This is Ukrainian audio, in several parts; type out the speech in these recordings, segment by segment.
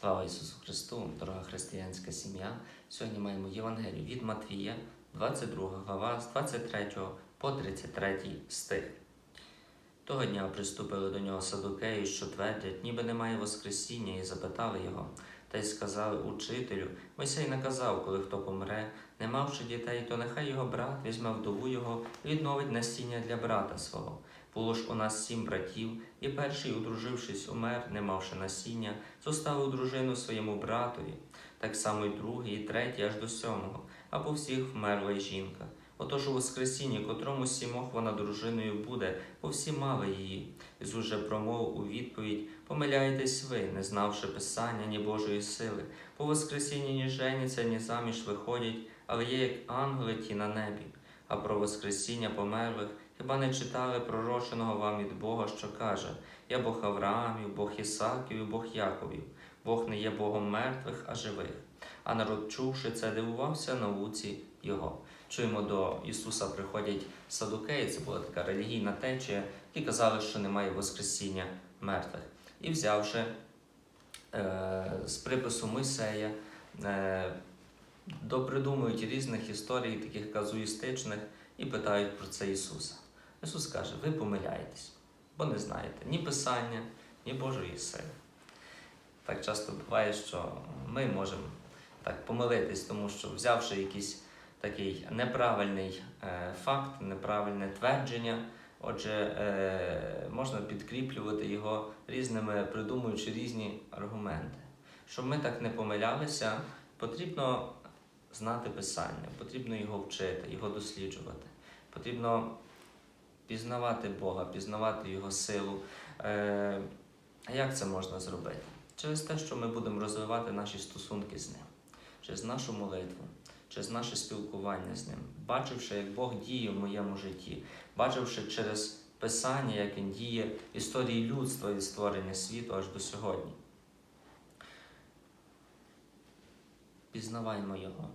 Слава Ісусу Христу, дорога християнська сім'я. Сьогодні маємо Євангелію від Матвія, 22 глава, з 23 по 33 стих. Того дня приступили до нього садукеї, що твердять, ніби немає Воскресіння, і запитали його. Та й сказали учителю, Мойсей наказав, коли хто помре, не мавши дітей, то нехай його брат візьме вдову його і відновить насіння для брата свого. Було ж у нас сім братів, і перший, одружившись, умер, не мавши насіння, зоставив дружину своєму братові, так само й другий, і третій, аж до сьомого, а по всіх вмерла й жінка. Отож у Воскресінні, котрому сімох вона дружиною буде, бо всі мали її. Ісус же промовив у відповідь: Помиляєтесь ви, не знавши Писання, ні Божої сили. По Воскресінні ні женяться, ні заміж виходять, але є як ангели ті на небі. А про Воскресіння померлих хіба не читали пророченого вам від Бога, що каже: Я Бог Авраамів, Бог Ісаків і Бог Яковів. Бог не є Богом мертвих, а живих. А народ, чувши це, дивувався науці Його. Чуємо, до Ісуса приходять садукеї, це була така релігійна течія, які казали, що немає Воскресіння мертвих. І взявши е, з припису Мойсея, е, допридумують різних історій, таких казуїстичних, і питають про це Ісуса. Ісус каже: ви помиляєтесь, бо не знаєте ні Писання, ні Божої сили. Так часто буває, що ми можемо так помилитись, тому що взявши якийсь такий неправильний е, факт, неправильне твердження, отже, е, можна підкріплювати його різними, придумуючи різні аргументи. Щоб ми так не помилялися, потрібно знати Писання, потрібно його вчити, його досліджувати. Потрібно пізнавати Бога, пізнавати Його силу. Е, як це можна зробити? Через те, що ми будемо розвивати наші стосунки з ним, через нашу молитву, через наше спілкування з ним, бачивши, як Бог діє в моєму житті, бачивши через Писання, як Він діє в історії людства від створення світу аж до сьогодні. Пізнаваймо Його,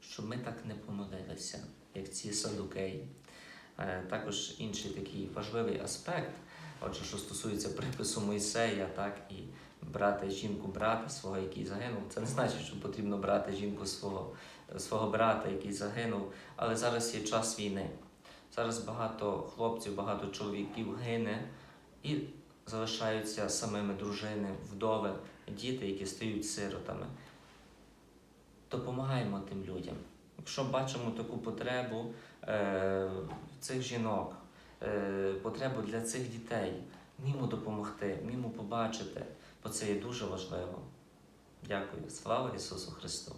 щоб ми так не помилилися, як ці садукеї. Е, Також інший такий важливий аспект, отже, що стосується припису Мойсея, так і брати жінку брата свого, який загинув. Це не значить, що потрібно брати жінку свого, свого брата, який загинув. Але зараз є час війни. Зараз багато хлопців, багато чоловіків гине і залишаються самими дружини, вдови, діти, які стають сиротами. Допомагаємо тим людям. Якщо бачимо таку потребу е, цих жінок, е, потребу для цих дітей, вмімо допомогти, вмімо побачити, це є дуже важливо. Дякую. Слава Ісусу Христу!